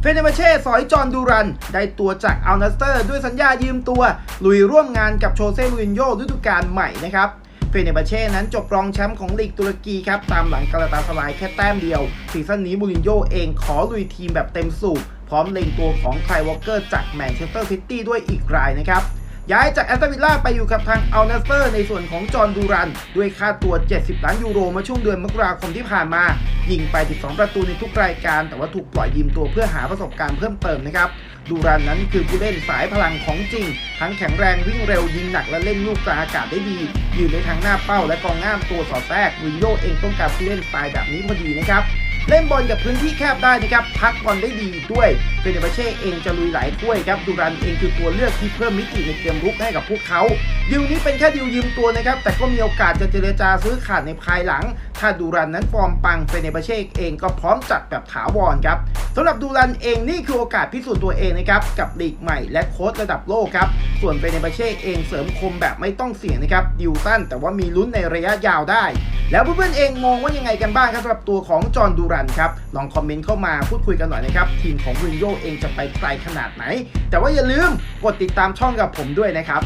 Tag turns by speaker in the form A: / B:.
A: เฟเนเบเช่สอยจอนดูรัน ได้ตัวจากอัลนัสเตอร์ ด้วยสัญญายืมตัว ลุยร่วมงานกับโชเซ่ลูรินโญ่ฤดูกาลใหม่นะครับเฟเนเบเช่นั้นจบรองแชมป์ของลีกตุรกีครับ ตามหลังกาลาตาสลายแค่แต้มเดียว ซีซั่นนี้บูรินโญ่เองขอลุยทีมแบบเต็มสูบพร้อมเล็งตัวของไคลวอลเกอร์จากแมนเชสเตอร์ซิตี้ด้วยอีกรายนะครับ ย้ายจากแอสตันวิลล่าไปอยู่กับทางอัลนัสเตอร์ในส่วนของจอห์นดูรัน ด้วยค่าตัว 70 ล้านยูโรมาช่วงเดือนมกราคมที่ผ่านมา ยิงไป 12 ประตูในทุกรายการ แต่ว่าถูกปล่อยยืมตัวเพื่อหาประสบการณ์เพิ่มเติมนะครับ ดูรันนั้นคือผู้เล่นสายพลังของจริง ทั้งแข็งแรงวิ่งเร็วยิงหนักและเล่นลูกกลางอากาศได้ดียืนในทางหน้าเป้าและกองง่าตัวสอดแทรกวินโยเองต้องการผู้เล่นสไตล์แบบนี้พอดีนะครับ เล่นบอลกับพื้นที่แคบได้นะครับพักบอลได้ดีด้วยเฟเนบาเช่เองจะลุยหลายถ้วยครับดูรันเองคือตัวเลือกที่เพิ่มมิติในเกมรุกให้กับพวกเขาดิวนี้เป็นแค่ดิวยืมตัวนะครับแต่ก็มีโอกาสจะเจรจาซื้อขาดในภายหลัง ถ้าดูรันนั้นฟอร์มปังเฟเนบาเช่เองก็พร้อมจัดแบบถาวรครับสำหรับดูรันเองนี่คือโอกาสพิสูจน์ตัวเองนะครับกับลีกใหม่และโค้ชระดับโลกครับส่วนเฟเนบาเช่เองเสริมคมแบบไม่ต้องเสี่ยงนะครับดิวสั้นแต่ว่ามีลุ้นในระยะยาวได้ แล้วเพื่อนๆเองมองว่ายังไงกันบ้างครับสำหรับตัวของจอห์นดูรันครับลองคอมเมนต์เข้ามาพูดคุยกันหน่อยนะครับทีมของวินโยเองจะไปไกลขนาดไหน แต่ว่าอย่าลืมกดติดตามช่องกับผมด้วยนะครับ